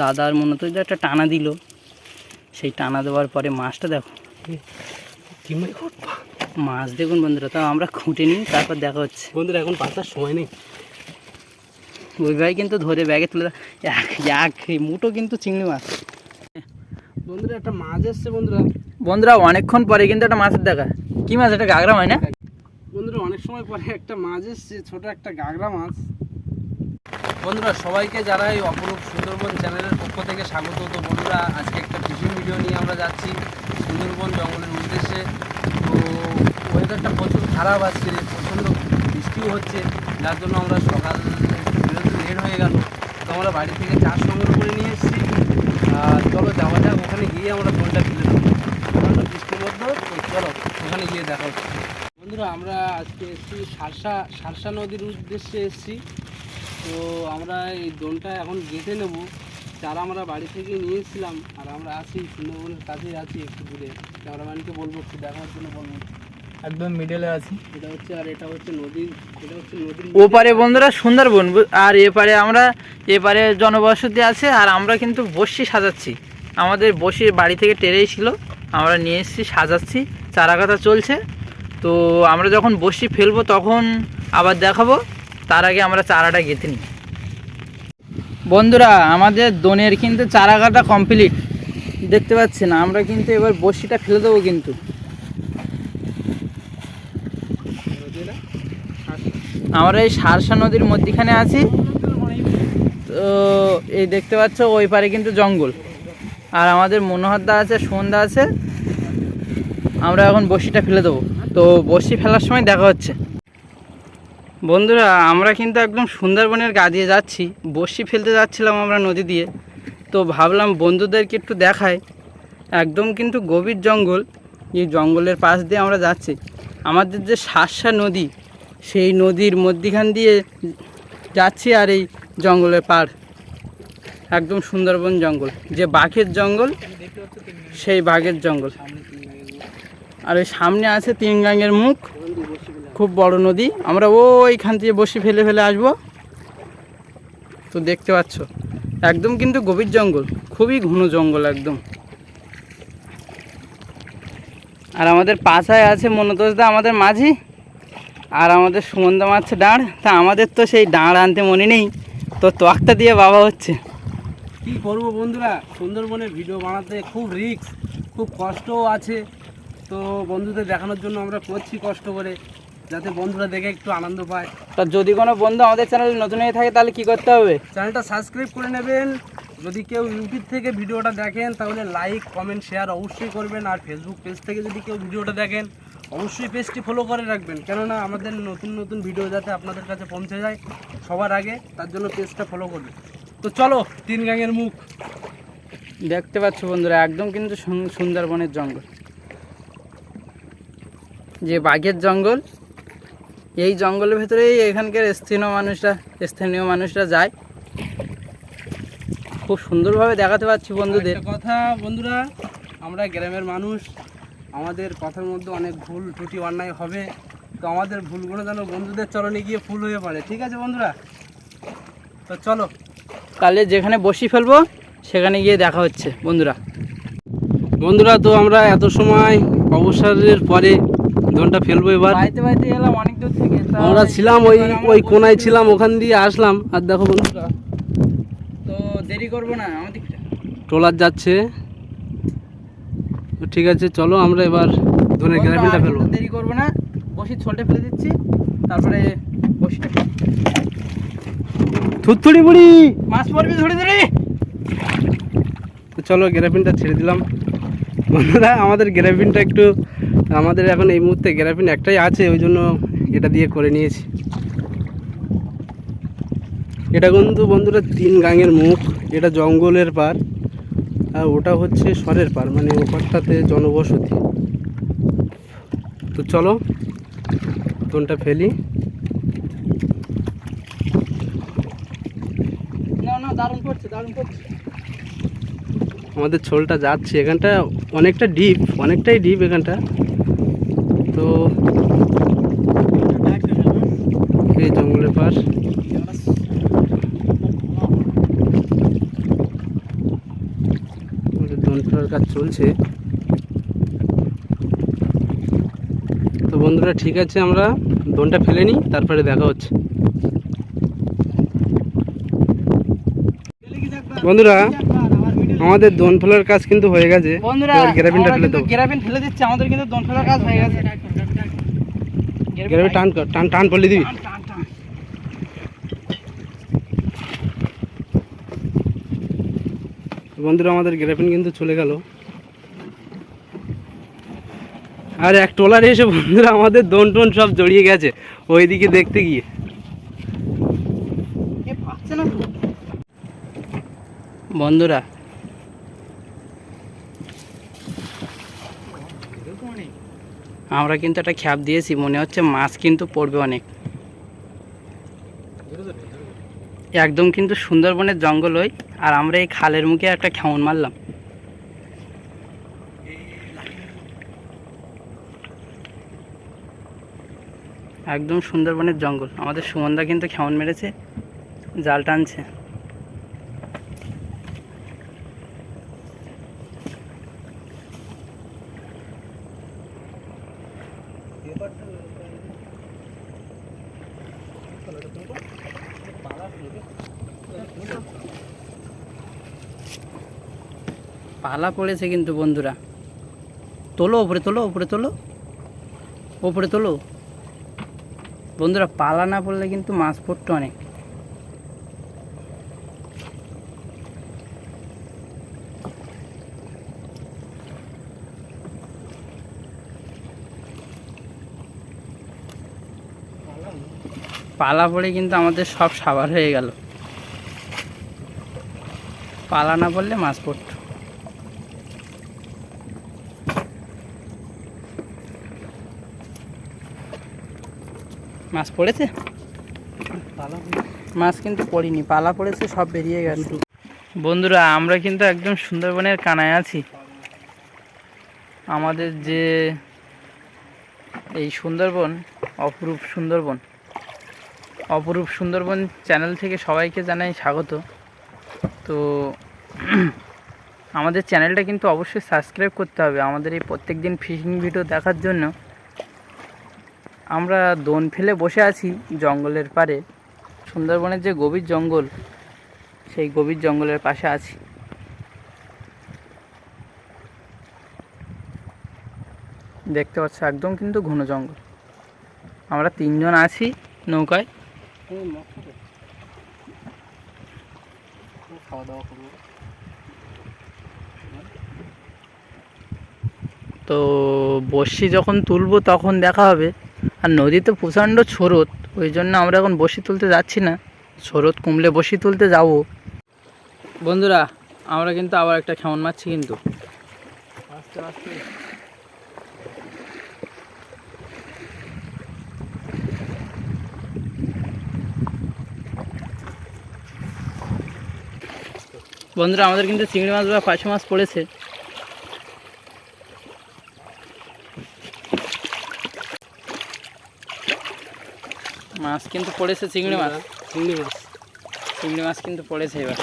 দাদার মনে তো যে একটা টানা দিল। সেই টানা দেওয়ার পরে মাছটা দেখো। মাছ? দেখুন বন্ধুরা তাও আমরা খুঁটে নিই তারপর দেখা হচ্ছে। বন্ধুরা এখন পাতার সময় নেই। ওই ভাই কিন্তু ধরে ব্যাগে তুলে। এক এক মুটো কিন্তু চিংড়ি মাছ। বন্ধুরা একটা মাছ এসছে বন্ধুরা। বন্ধুরা অনেকক্ষণ পরে কিন্তু একটা মাছের দেখা। কি মাছ? এটা গাগরা হয় না? বন্ধুরা অনেক সময় পরে একটা মাছ এসছে ছোট একটা গাগরা মাছ। বন্ধুরা, সবাইকে যারা এই অপরূপ সুন্দরবন চ্যানেলের পক্ষ থেকে স্বাগত তো বন্ধুরা, আজকে একটা ফিশিং ভিডিও নিয়ে আমরা যাচ্ছি সুন্দরবন জঙ্গলের উদ্দেশ্যে। তো ওয়েদারটা প্রচুর খারাপ আসছে প্রচণ্ড বৃষ্টিও হচ্ছে, যার জন্য আমরা সকাল লেট হয়ে গেল। তো আমরা বাড়ি থেকে চার সংগ্রহ করে নিয়ে এসেছি। আর চলো যাওয়া যাক, ওখানে গিয়ে আমরা দোলটা ফেলে দেবো প্রচণ্ড বৃষ্টির মধ্যে, তো চলো ওখানে গিয়ে দেখা হচ্ছে। বন্ধুরা, আমরা আজকে এসেছি সারসা সারসা নদীর উদ্দেশ্যে এসেছি। তো আমরা এই দোলটা এখন গেঁথে নেব। চারা আমরা বাড়ি থেকে নিয়েছিলাম আর আমরা আছি সুন্দরবনের কাছেই আছি একটু দূরে। ক্যামেরাম্যানকে বলব একটু দেখার জন্য বলব। একদম মিডলে আছি। এটা হচ্ছে আর এটা হচ্ছে নদী এটা হচ্ছে নদীর ওপারে বন্ধুরা সুন্দরবন আর এপারে আমরা এপারে জনবসতি আছে আর আমরা কিন্তু বসি সাজাচ্ছি। আমাদের বসি বাড়ি থেকে টেরেই ছিল আমরা নিয়ে এসেছি সাজাচ্ছি চারা কথা চলছে। তো আমরা যখন বসি ফেলব তখন আবার দেখাবো। তার আগে আমরা চারাটা গেঁথে নিই। বন্ধুরা, আমাদের দোনের কিন্তু চারা কাটা কমপ্লিট দেখতে পাচ্ছেন, আমরা কিন্তু এবার বসিটা ফেলে দেবো কিন্তু। আমরা এই সারসা নদীর মধ্যিখানে আছি। তো এই দেখতে পাচ্ছ, ওই পারে কিন্তু জঙ্গল। আর আমাদের মনোহরদা আছে সন্ধ্যা আছে। আমরা এখন বসিটা ফেলে দেবো। তো বসি ফেলার সময় দেখা হচ্ছে। বন্ধুরা, আমরা কিন্তু একদম সুন্দরবনের গা দিয়ে যাচ্ছি। বসি ফেলতে যাচ্ছিলাম আমরা নদী দিয়ে। তো ভাবলাম বন্ধুদেরকে একটু দেখাই। একদম কিন্তু গভীর জঙ্গল। এই জঙ্গলের পাশ দিয়ে আমরা যাচ্ছি। আমাদের যে শাসা নদী, সেই নদীর মধ্যিখান দিয়ে যাচ্ছি আর এই জঙ্গলের পাড়। একদম সুন্দরবন জঙ্গল। যে বাঘের জঙ্গল, সেই বাঘের জঙ্গল। আর ওই সামনে আছে তিন গাঙের মুখ। খুব বড় নদী। আমরা ওইখান থেকে বসে, ফেলে ফেলে আসব। তো দেখতে পাচ্ছ, একদম কিন্তু গভীর জঙ্গল, খুবই ঘন জঙ্গল একদম। আর আমাদের পাশায় আছে মনোতোষদা আমাদের মাঝি। আর আমাদের সুমন্দা মাছ দাঁড় তা আমাদের তো সেই দাঁড় আনতে মনে নেই। তো তক্তা দিয়ে বাবা হচ্ছে। কি করব বন্ধুরা? সুন্দরবনে ভিডিও বানাতে খুব রিস্ক, খুব কষ্টও আছে। তো বন্ধুদের দেখানোর জন্য আমরা করছি কষ্ট করে। যাতে বন্ধুরা দেখে একটু আনন্দ পায়। তা যদি কোনো বন্ধু আমাদের চ্যানেলে নতুন হয়ে থাকে তাহলে কি করতে হবে? চ্যানেলটা সাবস্ক্রাইব করে নেবেন। যদি কেউ ইউটিউব থেকে ভিডিওটা দেখেন তাহলে লাইক কমেন্ট শেয়ার অবশ্যই করবেন। আর ফেসবুক পেজ থেকে যদি কেউ ভিডিওটা দেখেন অবশ্যই পেজটি ফলো করে রাখবেন। কেননা আমাদের নতুন নতুন ভিডিও যাতে আপনাদের কাছে পৌঁছে যায় সবার আগে তার জন্য পেজটা ফলো করবেন। তো চলো তিন গাঙের মুখ। দেখতে পাচ্ছ বন্ধুরা একদম কিন্তু সুন- সুন্দরবনের জঙ্গল। যে বাঘের জঙ্গল এই জঙ্গলের ভেতরেই এখানকার স্থানীয় মানুষরা স্থানীয় মানুষরা যায়। খুব সুন্দরভাবে দেখাতে পাচ্ছি বন্ধুদের। কথা বন্ধুরা আমরা গ্রামের মানুষ আমাদের কথার মধ্যে অনেক ভুল ত্রুটি অন্যায় হবে। তো আমাদের ভুলগুলো যেন বন্ধুদের চরণে গিয়ে ফুল হয়ে পড়ে। ঠিক আছে বন্ধুরা? তো চলো। তাহলে যেখানে বসি ফেলব সেখানে গিয়ে দেখা হচ্ছে বন্ধুরা। বন্ধুরা তো আমরা এত সময় অবসরের পরে দোনটা ফেলব এবার। বাড়িতে বাড়িতে এলাম অনেক আমরা ছিলাম ওই ওই কোনায় ছিলাম ওখান দিয়ে আসলাম। আর দেখো বন্ধুরা তো দেরি করব না আমাদের ট্রলার যাচ্ছে। তো ঠিক আছে চলো আমরা এবার ধরে গ্রামীণটা ফেলব। দেরি করব না বসি ছোটে ফেলে দিচ্ছি তারপরে বসিটা থুতথুড়ি বুড়ি! মাছ পড়বি ধরে ধরে। তো চলো গ্রাফিনটা ছেড়ে দিলাম। বন্ধুরা আমাদের গ্রাফিনটা একটু আমাদের এখন এই মুহূর্তে গ্রাফিন একটাই আছে ওই জন্য এটা দিয়ে করে নিয়েছি। এটা কিন্তু বন্ধুরা তিন গাঙের মুখ এটা জঙ্গলের পার আর ওটা হচ্ছে সরের পার মানে ওপারটাতে জনবসতি। তো চলো তোনটা ফেলি। না না দারুণ পড়ছে দারুণ পড়ছে আমাদের ছোলটা যাচ্ছে এখানটা অনেকটা ডিপ অনেকটাই ডিপ এখানটা। তো এই জঙ্গলের পাশ দোন ফেলার কাজ চলছে। তো বন্ধুরা ঠিক আছে আমরা দোনটা ফেলে নিই তারপরে দেখা হচ্ছে। বন্ধুরা আমাদের দোন ফেলার কাজ কিন্তু হয়ে গেছে। বন্ধুরা গ্রাফিনটা ফেলে দেবো গ্রাফিন ফেলে দিচ্ছি আমাদের কিন্তু দোন ফেলার কাজ হয়ে গেছে। গ্রাফিন টান টান টান পড়লে দিবি টান, টান, টান। বন্ধুরা আমাদের গ্রাফিন কিন্তু চলে গেল। আর এক ট্রলারে এসে বন্ধুরা আমাদের দোন টোন সব জড়িয়ে গেছে ওইদিকে দেখতে গিয়ে। বন্ধুরা আমরা কিন্তু একটা খ্যাপ দিয়েছি মনে হচ্ছে মাছ কিন্তু পড়বে অনেক। একদম কিন্তু সুন্দরবনের জঙ্গল ওই, আর আমরা এই খালের মুখে একটা খেমন মারলাম। একদম সুন্দরবনের জঙ্গল। আমাদের সুমনদা কিন্তু খেমন মেরেছে, জাল টানছে। পালা পড়েছে কিন্তু বন্ধুরা। তোলো ওপরে তোলো ওপরে তোলো। ওপরে তোলো। বন্ধুরা, পালা না পড়লে কিন্তু মাছ পড়তো অনেক। পালা পড়ে কিন্তু আমাদের সব সাবার হয়ে গেল। পালা না পড়লে মাছ পড়তো। মাছ পড়েছে? মাছ কিন্তু পড়িনি, পালা পড়েছে, সব বেরিয়ে গেল বন্ধুরা, আমরা কিন্তু একদম সুন্দরবনের কানায় আছি। আমাদের যে এই সুন্দরবন, অপরূপ সুন্দরবন অপরূপ সুন্দরবন চ্যানেল থেকে সবাইকে জানাই স্বাগত। তো আমাদের চ্যানেলটা কিন্তু অবশ্যই সাবস্ক্রাইব করতে হবে। আমাদের এই প্রত্যেক দিন ফিশিং ভিডিও দেখার জন্য আমরা দোন ফেলে বসে আছি জঙ্গলের পারে সুন্দরবনের যে গভীর জঙ্গল, সেই গভীর জঙ্গলের পাশে আছি। দেখতে পাচ্ছ, একদম কিন্তু ঘন জঙ্গল। আমরা তিনজন আছি নৌকায়। তো বড়শি যখন তুলবো তখন দেখা হবে। আর নদীতে প্রচণ্ড স্রোত, ওই জন্য আমরা এখন বসি তুলতে যাচ্ছি না। স্রোত কমলে বসি তুলতে যাব। বন্ধুরা, আমরা কিন্তু আবার একটা খেমন মারছি কিন্তু। বন্ধুরা, আমাদের কিন্তু চিংড়ি মাছ বা পাঁচশো মাছ পড়েছে মাছ কিন্তু পড়েছে চিংড়ি মাছ। চিংড়ি মাছ। চিংড়ি মাছ কিন্তু পড়েছে এবার।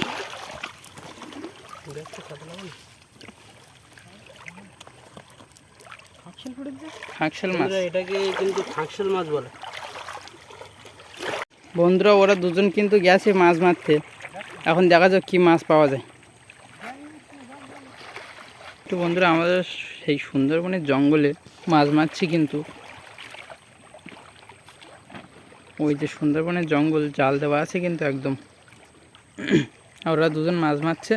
হাঁকশাল মাছ। এটাকে কিন্তু ফাঁকশাল মাছ বলে। বন্ধুরা ওরা দুজন কিন্তু গেছে মাছ মারতে। এখন দেখা যাক কি মাছ পাওয়া যায়। তো বন্ধুরা আমাদের সেই সুন্দরবনের জঙ্গলে মাছ মারছি কিন্তু। ওই যে সুন্দরবনের জঙ্গল, জাল দেওয়া আছে কিন্তু একদম। ওরা দুজন মাছ মারছে।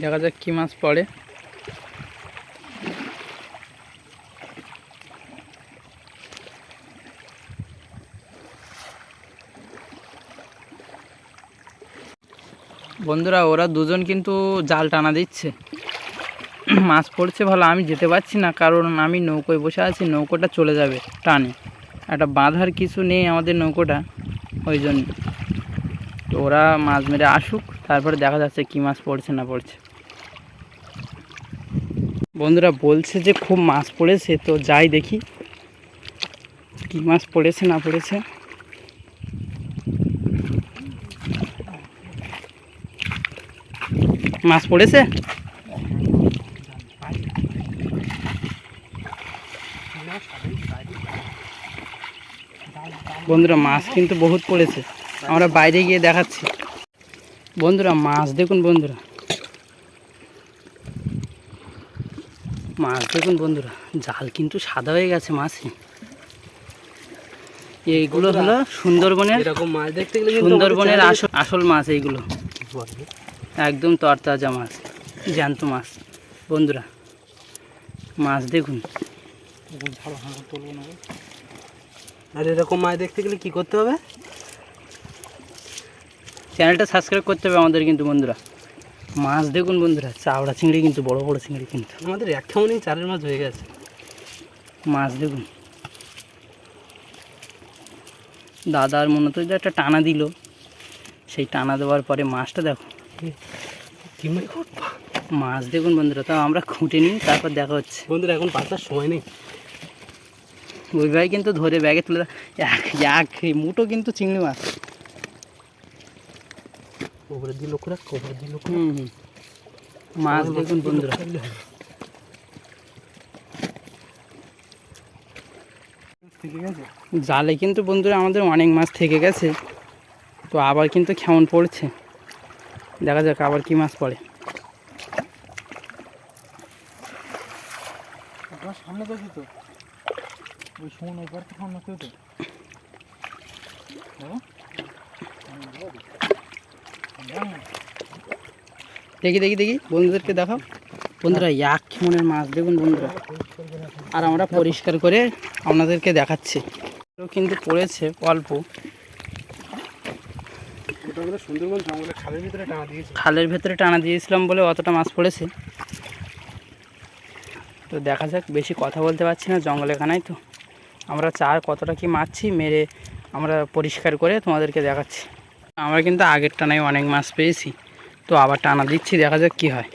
দেখা যাক কি মাছ পড়ে। বন্ধুরা, ওরা দুজন কিন্তু জাল টানা দিচ্ছে। মাছ পড়ছে ভালো, আমি যেতে পারছি না, কারণ আমি নৌকোয় বসে আছি, নৌকোটা চলে যাবে টানে। একটা বাঁধার কিছু নেই আমাদের নৌকোটা, ওই জন্য। তো ওরা মাছ মেরে আসুক, তারপরে দেখা যাচ্ছে কি মাছ পড়ছে না পড়ছে। বন্ধুরা বলছে যে খুব মাছ পড়েছে, তো যাই দেখি কি মাছ পড়েছে না পড়েছে। মাছ পড়েছে? বন্ধুরা মাছ কিন্তু বহুত পড়েছে। আমরা বাইরে গিয়ে দেখাচ্ছি। বন্ধুরা মাছ দেখুন বন্ধুরা। মাছ দেখুন বন্ধুরা জাল কিন্তু সাদা হয়ে গেছে মাছে। এইগুলো হলো সুন্দরবনের এরকম মাছ দেখতে গেলে সুন্দরবনের আসল আসল মাছ এইগুলো। একদম তরতাজা মাছ জ্যান্ত মাছ। বন্ধুরা মাছ দেখুন। আর এরকম মাছ দেখতে গেলে কি করতে হবে? চ্যানেলটা সাবস্ক্রাইব করতে হবে আমাদের কিন্তু বন্ধুরা। মাছ দেখুন বন্ধুরা, চাওড়া চিংড়ি কিন্তু, বড় বড় চিংড়ি কিন্তু। আমাদের এক খামনি চারের মাছ হয়ে গেছে। মাছ দেখুন। দাদার মনে তো যে একটা টানা দিল। সেই টানা দেওয়ার পরে মাছটা দেখো। মাছ দেখুন বন্ধুরা, তাও আমরা খুঁটে নিই, তারপর দেখা হচ্ছে। বন্ধুরা, এখন পাতার সময় নেই। ওই ভাই কিন্তু ধরে ব্যাগে তুলে। এক এক মুটো কিন্তু চিংড়ি মাছ। ওপরে দিয়ে লোক রাখ ওপরে দিয়ে লোক হুম হুম। মাছ দেখুন বন্ধুরা। জালে কিন্তু বন্ধুরা আমাদের অনেক মাছ থেকে গেছে। তো আবার কিন্তু কেমন পড়ছে? দেখা যাক আবার কি মাছ পড়ে সামনে তো তো ওই সময় ওই পার সামনে তো দেখি দেখি দেখি, বন্ধুদেরকে দেখাও। বন্ধুরা এক মনের মাছ, দেখুন বন্ধুরা। আর আমরা পরিষ্কার করে আপনাদেরকে দেখাচ্ছি। কিন্তু পড়েছে অল্প। খালের ভেতরে টানা দিয়েছিলাম বলে অতটা মাছ পড়েছে। তো দেখা যাক, বেশি কথা বলতে পারছি না জঙ্গলে কানাই তো। আমরা চার কতটা কি মারছি মেরে আমরা পরিষ্কার করে তোমাদেরকে দেখাচ্ছি। আমরা কিন্তু আগের টানায় অনেক মাছ পেয়েছি। তো আবার টানা দিচ্ছি, দেখা যাক কি হয়।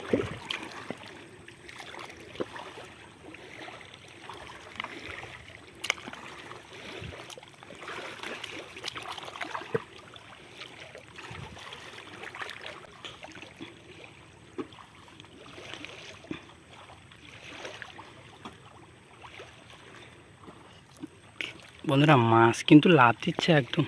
বন্ধুরা, মাছ কিন্তু লাভ দিচ্ছে একদম।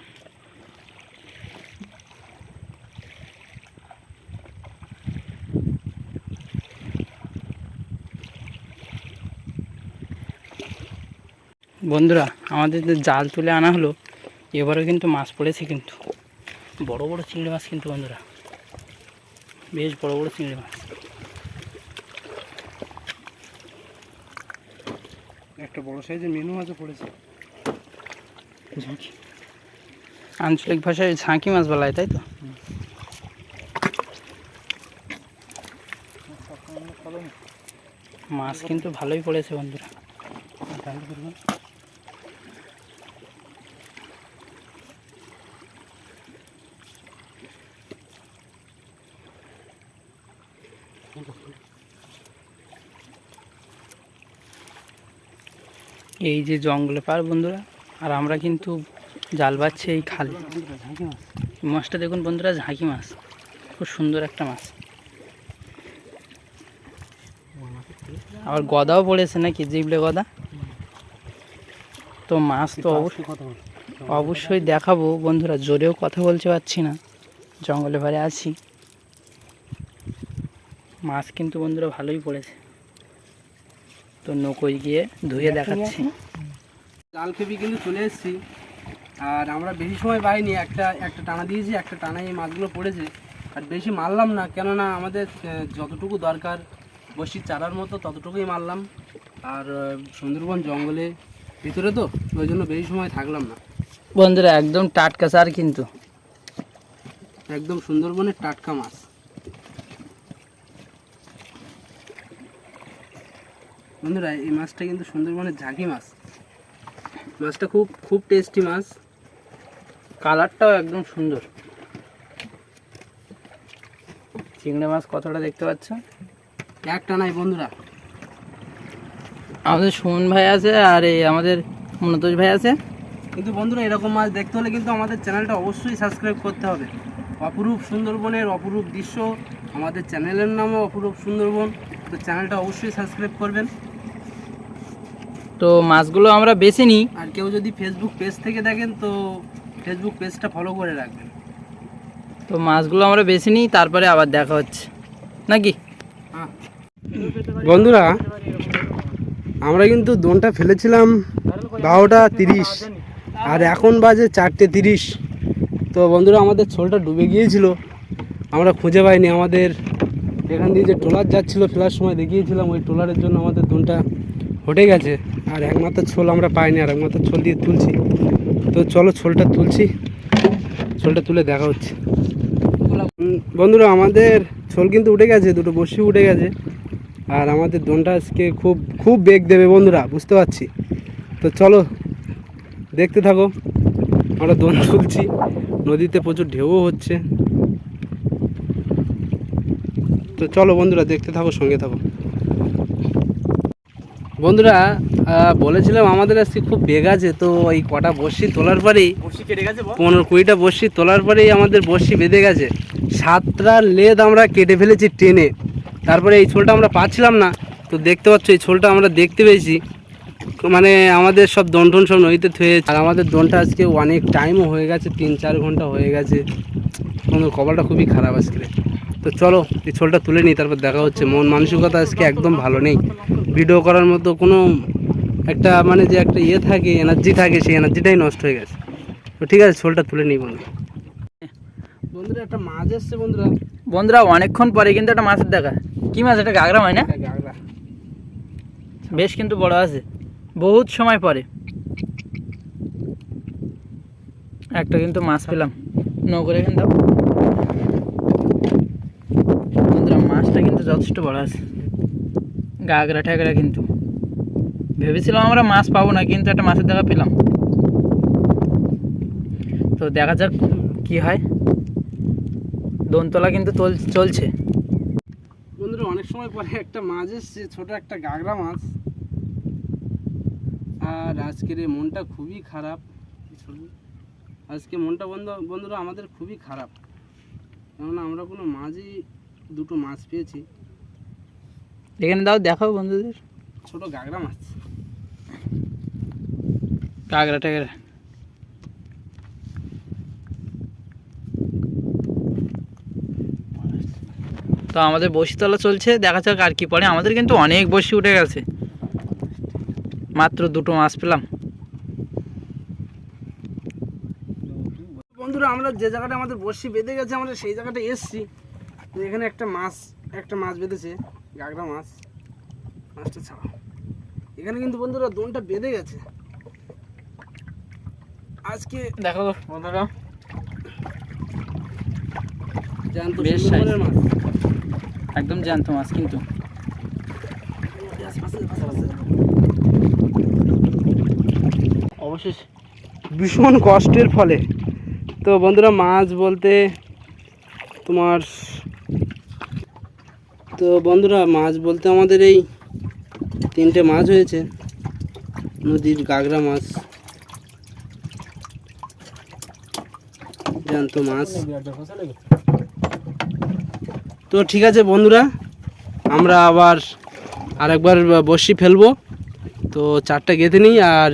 বন্ধুরা, আমাদের যে জাল তুলে আনা হলো, এবারও কিন্তু মাছ পড়েছে কিন্তু। বড় বড় চিংড়ি মাছ কিন্তু বন্ধুরা। বেশ বড় বড় চিংড়ি মাছ। একটা বড় সাইজের মেনু মাছও পড়েছে। ঝাঁকি আঞ্চলিক ভাষায় ঝাঁকি মাছ বলা হয় তাই তো? মাছ কিন্তু ভালোই পড়েছে বন্ধুরা। এই যে জঙ্গলে পার বন্ধুরা আর আমরা কিন্তু জাল বাচ্ছে এই খালে। মাছটা দেখুন বন্ধুরা ঝাঁকি মাছ। খুব সুন্দর একটা মাছ। আবার গদাও পড়েছে নাকি জিবলে গদা? তো মাছ তো অবশ্যই অবশ্যই দেখাবো। বন্ধুরা জোরেও কথা বলতে পারছি না। জঙ্গলে ভারে আছি। মাছ কিন্তু বন্ধুরা ভালোই পড়েছে। তো নৌকোয় গিয়ে ধুয়ে দেখাচ্ছি। জাল খেপি কিন্তু চলে এসেছি। আর আমরা বেশি সময় পাইনি একটা একটা টানা দিয়েছি একটা টানায় এই মাছগুলো পড়েছে। আর বেশি মারলাম না কেননা আমাদের যতটুকু দরকার বসির চারার মতো ততটুকুই মারলাম। আর সুন্দরবন জঙ্গলে ভিতরে তো ওই জন্য বেশি সময় থাকলাম না। বন্ধুরা একদম টাটকা চার কিন্তু। একদম সুন্দরবনের টাটকা মাছ। বন্ধুরা এই মাছটা কিন্তু সুন্দরবনের ঝাঁকি মাছ। মাছটা খুব খুব টেস্টি মাছ। কালারটাও একদম সুন্দর। চিংড়ি মাছ কতটা দেখতে পাচ্ছ? একটা নাই বন্ধুরা। আমাদের সুমন ভাই আছে আর এই আমাদের মনতোষ ভাই আছে। কিন্তু বন্ধুরা, এরকম মাছ দেখতে হলে কিন্তু আমাদের চ্যানেলটা অবশ্যই সাবস্ক্রাইব করতে হবে। অপরূপ সুন্দরবনের অপরূপ দৃশ্য, আমাদের চ্যানেলের নামও অপরূপ সুন্দরবন। তো চ্যানেলটা অবশ্যই সাবস্ক্রাইব করবেন। তো মাছগুলো আমরা বেছে নিই। আর কেউ যদি ফেসবুক পেজ থেকে দেখেন তো ফেসবুক পেজটা ফলো করে রাখবেন। তো মাছগুলো আমরা বেছে নিই তারপরে আবার দেখা হচ্ছে। নাকি? বন্ধুরা আমরা কিন্তু দোনটা ফেলেছিলাম বারোটা তিরিশ আর এখন বাজে চারটে তিরিশ। তো বন্ধুরা আমাদের ছোলটা ডুবে গিয়েছিল। আমরা খুঁজে পাইনি। আমাদের এখান দিয়ে যে ট্রলার যাচ্ছিল ফেলার সময় দেখিয়েছিলাম। ওই ট্রলারের জন্য আমাদের দোনটা হটে গেছে। আর একমাত্র ছোল আমরা পাইনি, আর একমাত্র ছোল দিয়ে তুলছি। তো চলো ছোলটা তুলছি, ছোলটা তুলে দেখা হচ্ছে। বন্ধুরা, আমাদের ছোল কিন্তু উঠে গেছে, দুটো বসি উঠে গেছে। আর আমাদের দোনটা আজকে খুব খুব বেগ দেবে বন্ধুরা, বুঝতে পারছি। তো চলো, দেখতে থাকো, আমরা দোন তুলছি, নদীতে প্রচুর ঢেউও হচ্ছে। তো চলো বন্ধুরা, দেখতে থাকো, সঙ্গে থাকো। বন্ধুরা বলেছিলাম আমাদের আজকে খুব বেগ আছে তো এই কটা বসি তোলার পরেই পনেরো কুড়িটা বসি তোলার পরেই আমাদের বসি বেঁধে গেছে। সাতটা লেদ আমরা কেটে ফেলেছি টেনে। তারপরে এই ছোলটা আমরা পাচ্ছিলাম না তো দেখতে পাচ্ছ এই ছোলটা আমরা দেখতে পেয়েছি। মানে আমাদের সব দন্টন সব নদীতে থুয়ে আর আমাদের দনটা আজকে অনেক টাইমও হয়ে গেছে তিন চার ঘণ্টা হয়ে গেছে। কপালটা খুবই খারাপ আজকে। তো চলো এই ছোলটা তুলে নিই তারপর দেখা হচ্ছে। মন মানসিকতা আজকে একদম ভালো নেই। ভিডিও করার মতো কোনো একটা মানে যে একটা ইয়ে থাকে এনার্জি থাকে সেই এনার্জিটাই নষ্ট হয়ে গেছে। তো ঠিক আছে ছোলটা তুলে নিই বন্ধু। বন্ধুরা একটা মাছ এসছে বন্ধুরা। বন্ধুরা অনেকক্ষণ পরে কিন্তু একটা মাছের দেখা। কি মাছ? এটা গাগরা হয় না? গাগরা বেশ কিন্তু বড় আছে। বহুত সময় পরে। একটা কিন্তু মাছ পেলাম। নৌকরে কিন্তু বন্ধুরা মাছটা কিন্তু যথেষ্ট বড় আছে। গাগরা ঠ্যাগরা কিন্তু। ভেবেছিলাম আমরা মাছ পাবো না, কিন্তু একটা মাছের দেখা পেলাম। তো দেখা যাক কি হয়। দোনতলা কিন্তু চলছে। বন্ধুরা, অনেক সময় পরে একটা মাছ এসছে, ছোট একটা গাগরা মাছ। আর আজকের মনটা খুবই খারাপ। আজকে মনটা বন্ধ, বন্ধুরা, আমাদের খুবই খারাপ। কেননা আমরা কোনো মাছই, দুটো মাছ পেয়েছি। এখানে দাও দেখাও বন্ধুদের। ছোট গাগরা মাছ। কাগরা টাগরা। তো আমাদের বসি তোলা চলছে দেখা যাক আর কি পরে আমাদের কিন্তু অনেক বসি উঠে গেছে। মাত্র দুটো মাছ পেলাম। বন্ধুরা আমরা যে জায়গাটা আমাদের বড়শি বেঁধে গেছে আমরা সেই জায়গাটা এসছি। এখানে একটা মাছ একটা মাছ বেঁধেছে। গাগরা মাছ মাছটা ছাড়া। এখানে কিন্তু বন্ধুরা দোনটা বেঁধে গেছে। আজকে দেখো বন্ধুরা। জ্যান্ত বেশ মাছ। একদম জ্যান্ত মাছ কিন্তু। অবশ্যই ভীষণ কষ্টের ফলে। তো বন্ধুরা মাছ বলতে তোমার তো বন্ধুরা, মাছ বলতে আমাদের এই তিনটে মাছ হয়েছে। নদীর গাগরা মাছ, জ্যান্ত মাছ। তো ঠিক আছে বন্ধুরা, আমরা আবার আরেকবার বসি ফেলব। তো চারটা গেঁথে নিই আর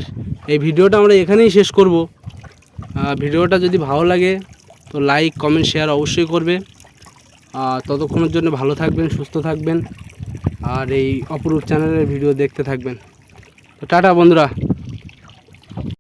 এই ভিডিওটা আমরা এখানেই শেষ করব। ভিডিওটা যদি ভালো লাগে তো লাইক কমেন্ট শেয়ার অবশ্যই করবে। ততক্ষণের জন্য ভালো থাকবেন, সুস্থ থাকবেন, আর এই অপরূপ চ্যানেলের ভিডিও দেখতে থাকবেন। তো টাটা বন্ধুরা।